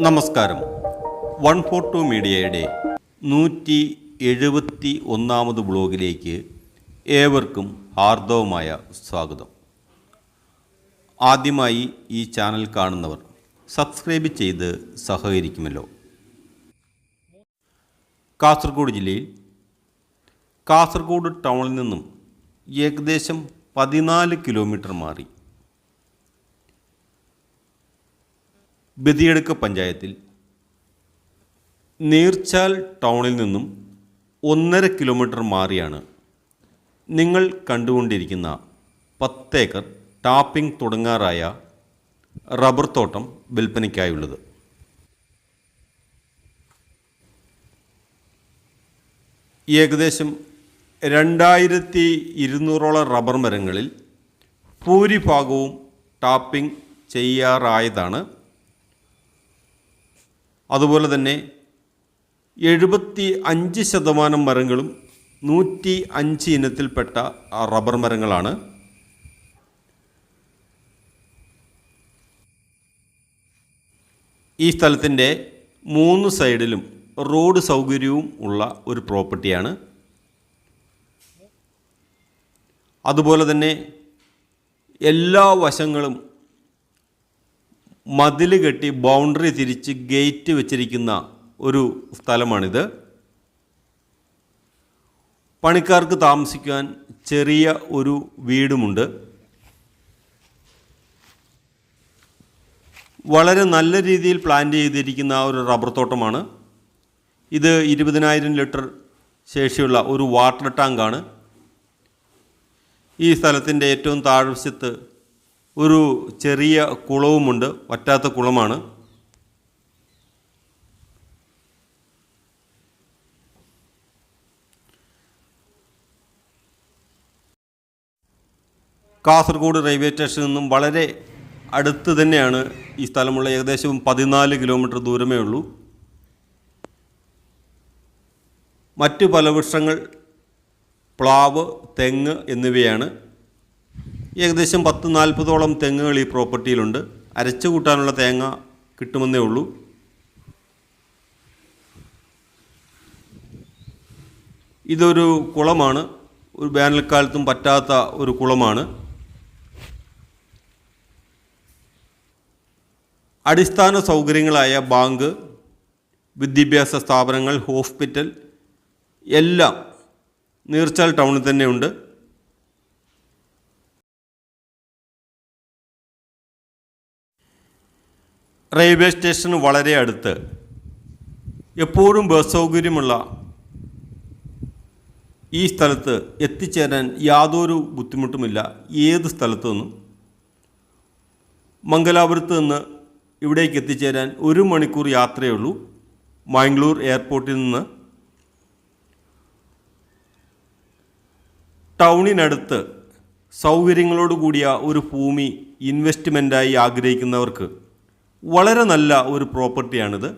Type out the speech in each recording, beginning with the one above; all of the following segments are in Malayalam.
നമസ്കാരം. വൺ ഫോർ ടു മീഡിയയുടെ നൂറ്റി എഴുപത്തി ഒന്നാമത് ബ്ലോഗിലേക്ക് ഏവർക്കും ഹാർദവമായ സ്വാഗതം. ആദ്യമായി ഈ ചാനൽ കാണുന്നവർ സബ്സ്ക്രൈബ് ചെയ്ത് സഹകരിക്കുമല്ലോ. കാസർഗോഡ് ജില്ലയിൽ കാസർഗോഡ് ടൗണിൽ നിന്നും ഏകദേശം പതിനാല് കിലോമീറ്റർ മാറി ബദിയടുക്ക പഞ്ചായത്തിൽ നീർച്ചാൽ ടൗണിൽ നിന്നും ഒന്നര കിലോമീറ്റർ മാറിയാണ് നിങ്ങൾ കണ്ടുകൊണ്ടിരിക്കുന്ന പത്തേക്കർ ടാപ്പിംഗ് തുടങ്ങാറായ റബ്ബർ തോട്ടം വിൽപ്പനയ്ക്കായുള്ളത്. ഏകദേശം രണ്ടായിരത്തി ഇരുന്നൂറോളം റബ്ബർ മരങ്ങളിൽ ഭൂരിഭാഗവും ടാപ്പിംഗ് ചെയ്യാറായതാണ് അതുപോലെ തന്നെ എഴുപത്തി അഞ്ച് ശതമാനം മരങ്ങളും നൂറ്റി അഞ്ച് ഇനത്തിൽപ്പെട്ട റബ്ബർ മരങ്ങളാണ്. ഈ സ്ഥലത്തിന്റെ മൂന്ന് സൈഡിലും റോഡ് സൗകര്യവും ഉള്ള ഒരു പ്രോപ്പർട്ടിയാണ്. അതുപോലെ തന്നെ എല്ലാ വശങ്ങളും മതിൽ കെട്ടി ബൗണ്ടറി തിരിച്ച് ഗേറ്റ് വെച്ചിരിക്കുന്ന ഒരു സ്ഥലമാണിത്. പണിക്കാർക്ക് താമസിക്കാൻ ചെറിയ ഒരു വീടുമുണ്ട്. വളരെ നല്ല രീതിയിൽ പ്ലാൻ ചെയ്തിരിക്കുന്ന ഒരു റബ്ബർ തോട്ടമാണ്. ഇത് ഇരുപതിനായിരം ലിറ്റർ ശേഷിയുള്ള ഒരു വാട്ടർ ടാങ്കാണ്. ഈ സ്ഥലത്തിന്റെ ഏറ്റവും താഴ്വശത്ത് ഒരു ചെറിയ കുളവുമുണ്ട്. വറ്റാത്ത കുളമാണ്. കാസർഗോഡ് റെയിൽവേ സ്റ്റേഷനിൽ നിന്നും വളരെ അടുത്ത് തന്നെയാണ് ഈ സ്ഥലമുള്ള ഏകദേശം പതിനാല് കിലോമീറ്റർ ദൂരമേ ഉള്ളൂ. മറ്റു പല വൃക്ഷങ്ങൾ പ്ലാവ് തെങ്ങ് എന്നിവയാണ്. ഏകദേശം പത്ത് നാൽപ്പതോളം തെങ്ങുകൾ ഈ പ്രോപ്പർട്ടിയിലുണ്ട്. അരച്ചു കൂട്ടാനുള്ള തേങ്ങ കിട്ടുമെന്നേ ഉള്ളൂ. ഇതൊരു കുളമാണ്. ഒരു വേനൽക്കാലത്തും പറ്റാത്ത ഒരു കുളമാണ്. അടിസ്ഥാന സൗകര്യങ്ങളായ ബാങ്ക് വിദ്യാഭ്യാസ സ്ഥാപനങ്ങൾ ഹോസ്പിറ്റൽ എല്ലാം നീർച്ചാൽ ടൗണിൽ തന്നെയുണ്ട്. റെയിൽവേ സ്റ്റേഷന് വളരെ അടുത്ത്. എപ്പോഴും ബസ് സൗകര്യമുള്ള ഈ സ്ഥലത്ത് എത്തിച്ചേരാൻ യാതൊരു ബുദ്ധിമുട്ടുമില്ല. ഏത് സ്ഥലത്തു നിന്നും മംഗലാപുരത്ത് നിന്ന് ഇവിടേക്ക് എത്തിച്ചേരാൻ ഒരു മണിക്കൂർ യാത്രയേ ഉള്ളൂ മാംഗ്ലൂർ എയർപോർട്ടിൽ നിന്ന്. ടൗണിനടുത്ത് സൗകര്യങ്ങളോട് കൂടിയ ഒരു ഭൂമി ഇൻവെസ്റ്റ്മെന്റായി ആഗ്രഹിക്കുന്നവർക്ക് വളരെ നല്ല ഒരു പ്രോപ്പർട്ടിയാണിത്.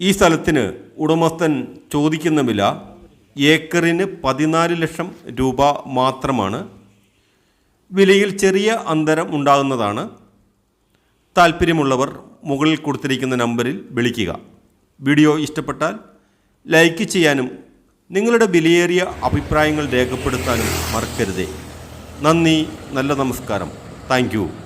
ഈ സ്ഥലത്തിന് ഉടമസ്ഥൻ ചോദിക്കുന്ന വില ഏക്കറിന് പതിനാല് ലക്ഷം രൂപ മാത്രമാണ്. വിലയിൽ ചെറിയ അന്തരം ഉണ്ടാകുന്നതാണ്. താല്പര്യമുള്ളവർ മുകളിൽ കൊടുത്തിരിക്കുന്ന നമ്പറിൽ വിളിക്കുക. വീഡിയോ ഇഷ്ടപ്പെട്ടാൽ ലൈക്ക് ചെയ്യാനും നിങ്ങളുടെ വിലയേറിയ അഭിപ്രായങ്ങൾ രേഖപ്പെടുത്താനും മറക്കരുതേ. നന്ദി നല്ല നമസ്കാരം. താങ്ക്